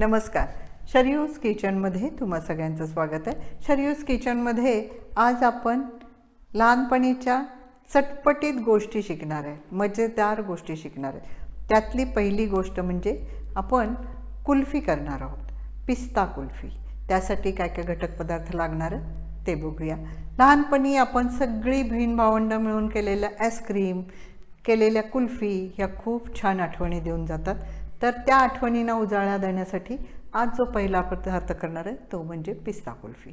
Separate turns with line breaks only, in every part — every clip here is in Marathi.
नमस्कार. शरयूज किचनमध्ये तुम्हा सगळ्यांचं स्वागत आहे. शरयूज किचनमध्ये आज आपण लहानपणीच्या चटपटीत गोष्टी शिकणार आहे. मजेदार गोष्टी शिकणार आहे. त्यातली पहिली गोष्ट म्हणजे आपण कुल्फी करणार आहोत. पिस्ता कुल्फी. त्यासाठी काय काय घटक पदार्थ लागणार ते बघूया. लहानपणी आपण सगळी बहीण भावंडं मिळून केलेल्या आईस्क्रीम केलेल्या कुल्फी ह्या खूप छान आठवणी देऊन जातात. तर त्या आठवणींना उजाळा देण्यासाठी आज जो पहिला पदार्थ करणार आहे तो म्हणजे पिस्ता कुल्फी.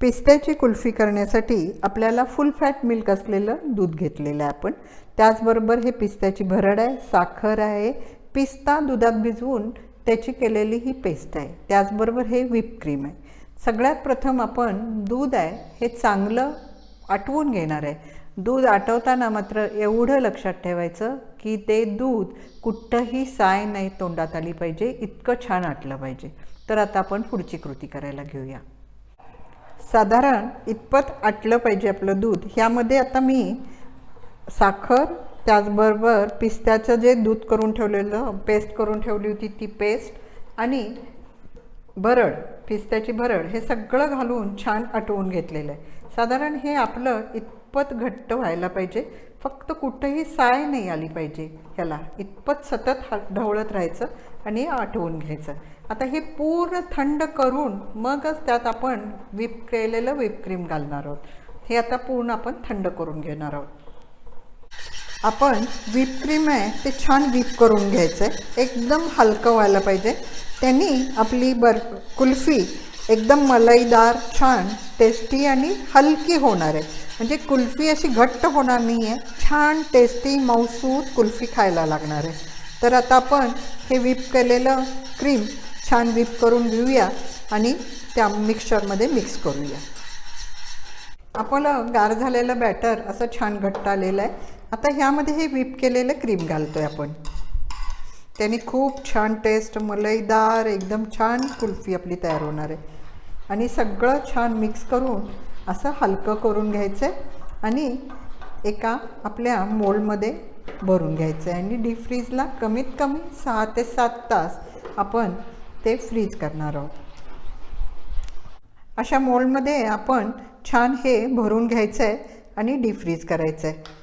पिस्त्याची कुल्फी करण्यासाठी आपल्याला फुल फॅट मिल्क असलेलं दूध घेतलेलं आहे आपण. त्याचबरोबर हे पिस्त्याची भरड आहे साखर आहे. पिस्ता दुधात भिजवून त्याची केलेली ही पेस्ट आहे. त्याचबरोबर हे व्हिप क्रीम आहे. सगळ्यात प्रथम आपण दूध आहे हे चांगलं आटवून घेणार आहे. दूध आटवताना मात्र एवढं लक्षात ठेवायचं की ते दूध कुठंही साय नाही तोंडात आली पाहिजे इतकं छान आटलं पाहिजे. तर आता आपण पुढची कृती करायला घेऊया. साधारण इतपत आटलं पाहिजे आपलं दूध. ह्यामध्ये आता मी साखर त्याचबरोबर पिस्त्याचं जे दूध करून ठेवलेलं पेस्ट करून ठेवली होती ती पेस्ट आणि भरड पिस्त्याची भरड हे सगळं घालून छान आटवून घेतलेलं आहे. साधारण हे आपलं इत इतपत घट्ट व्हायला पाहिजे. फक्त कुठंही साय नाही आली पाहिजे ह्याला. इतपत सतत हा ढवळत राहायचं आणि आठवून घ्यायचं. आता हे पूर्ण थंड करून मगच त्यात आपण व्हिप केलेलं व्हिपक्रीम घालणार आहोत. हे आता पूर्ण आपण थंड करून घेणार आहोत. आपण विपक्रीम आहे ते छान व्हिप करून घ्यायचं आहे एकदम हलकं व्हायला पाहिजे. त्यांनी आपली बर कुल्फी एकदम मलईदार छान टेस्टी आणि हलकी होणार आहे. म्हणजे कुल्फी अशी घट्ट होणार नाही आहे छान टेस्टी मऊसूत कुल्फी खायला लागणार आहे. तर आता आपण हे व्हिप केलेलं क्रीम छान व्हिप करून घेऊया आणि त्या मिक्सचरमध्ये मिक्स करूया. आपलं गार झालेलं बॅटर असं छान घट्ट आलेलं आहे. आता ह्यामध्ये हे व्हिप केलेलं क्रीम घालतो आहे आपण. त्याने खूप छान टेस्ट मलईदार एकदम छान कुल्फी आपली तयार होणार आहे. आणि सगळं छान मिक्स करून असं हलकं करून घ्यायचं आहे आणि एका आपल्या मोल्डमध्ये भरून घ्यायचं आहे. आणि डीप फ्रीजला कमीत कमी सहा ते सात तास आपण ते फ्रीज करणार आहोत. अशा मोल्डमध्ये आपण छान हे भरून घ्यायचं आहे आणि डीप फ्रीज करायचं आहे.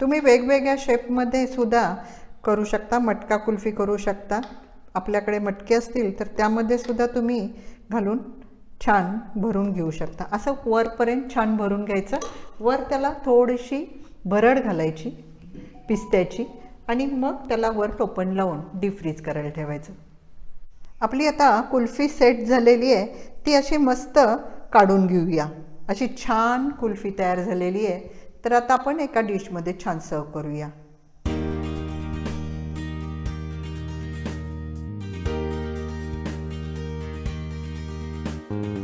तुम्ही वेगवेगळ्या शेपमध्ये सुद्धा करू शकता मटका कुल्फी करू शकता. आपल्याकडे मटके असतील तर त्यामध्ये सुद्धा तुम्ही घालून छान भरून घेऊ शकता. असं वरपर्यंत छान भरून घ्यायचं. वर त्याला थोडीशी भरड घालायची पिस्त्याची आणि मग त्याला वर टोपण लावून डीप फ्रीज करायला ठेवायचं. आपली आता कुल्फी सेट झालेली आहे. ती अशी मस्त काढून घेऊया. अशी छान कुल्फी तयार झालेली आहे. तर आता आपण एका डिशमध्ये छान सर्व करूया. thank you